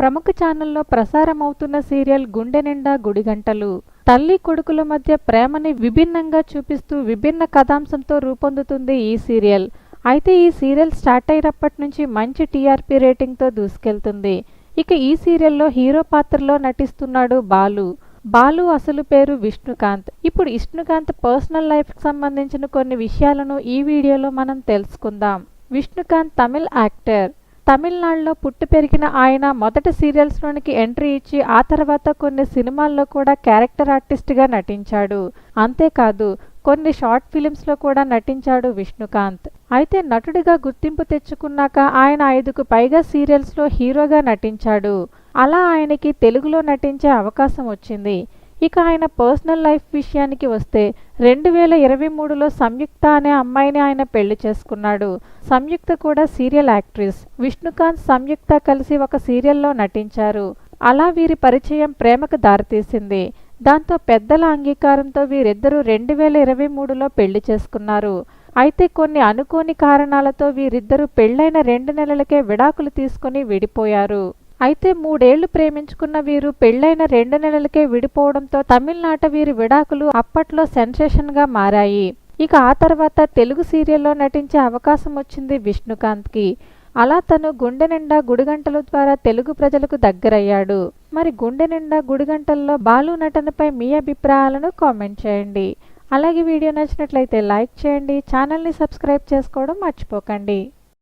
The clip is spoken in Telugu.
ప్రముఖ ఛానల్లో ప్రసారమవుతున్న సీరియల్ గుండె నిండా గుడిగంటలు. తల్లి కొడుకుల మధ్య ప్రేమని విభిన్నంగా చూపిస్తూ విభిన్న కథాంశంతో రూపొందుతుంది ఈ సీరియల్. అయితే ఈ సీరియల్ స్టార్ట్ అయినప్పటి నుంచి మంచి టీఆర్పీ రేటింగ్తో దూసుకెళ్తుంది. ఇక ఈ సీరియల్లో హీరో పాత్రలో నటిస్తున్నాడు బాలు. బాలు అసలు పేరు విష్ణుకాంత్. ఇప్పుడు విష్ణుకాంత్ పర్సనల్ లైఫ్కి సంబంధించిన కొన్ని విషయాలను ఈ వీడియోలో మనం తెలుసుకుందాం. విష్ణుకాంత్ తమిళ్ యాక్టర్. తమిళనాడులో పుట్టి పెరిగిన ఆయన మొదట సీరియల్స్లోనికి ఎంట్రీ ఇచ్చి ఆ తర్వాత కొన్ని సినిమాల్లో కూడా క్యారెక్టర్ ఆర్టిస్ట్గా నటించాడు. అంతేకాదు కొన్ని షార్ట్ ఫిలిమ్స్లో కూడా నటించాడు విష్ణుకాంత్. అయితే నటుడిగా గుర్తింపు తెచ్చుకున్నాక ఆయన ఐదుకు పైగా సీరియల్స్లో హీరోగా నటించాడు. అలా ఆయనకి తెలుగులో నటించే అవకాశం వచ్చింది. ఇక ఆయన పర్సనల్ లైఫ్ విషయానికి వస్తే రెండు వేల ఇరవై మూడులో సంయుక్త అనే అమ్మాయిని ఆయన పెళ్ళి చేసుకున్నాడు. సంయుక్త కూడా సీరియల్ యాక్ట్రెస్. విష్ణుకాంత్ సంయుక్త కలిసి ఒక సీరియల్లో నటించారు. అలా వీరి పరిచయం ప్రేమకు దారితీసింది. దాంతో పెద్దల అంగీకారంతో వీరిద్దరూ రెండు వేల ఇరవై మూడులో పెళ్ళి చేసుకున్నారు. అయితే కొన్ని అనుకోని కారణాలతో వీరిద్దరూ పెళ్ళైన రెండు నెలలకే విడాకులు తీసుకుని విడిపోయారు. అయితే మూడేళ్ళు ప్రేమించుకున్న వీరు పెళ్ళైన రెండు నెలలకే విడిపోవడంతో తమిళనాట వీరి విడాకులు అప్పట్లో సెన్సేషన్గా మారాయి. ఇక ఆ తర్వాత తెలుగు సీరియల్లో నటించే అవకాశం వచ్చింది విష్ణుకాంత్కి. అలా తను గుండె నిండా గుడిగంటల ద్వారా తెలుగు ప్రజలకు దగ్గరయ్యాడు. మరి గుండె నిండా గుడిగంటల్లో బాలు నటనపై మీ అభిప్రాయాలను కామెంట్ చేయండి. అలాగే వీడియో నచ్చినట్లయితే లైక్ చేయండి ఛానల్ని సబ్స్క్రైబ్ చేసుకోవడం మర్చిపోకండి.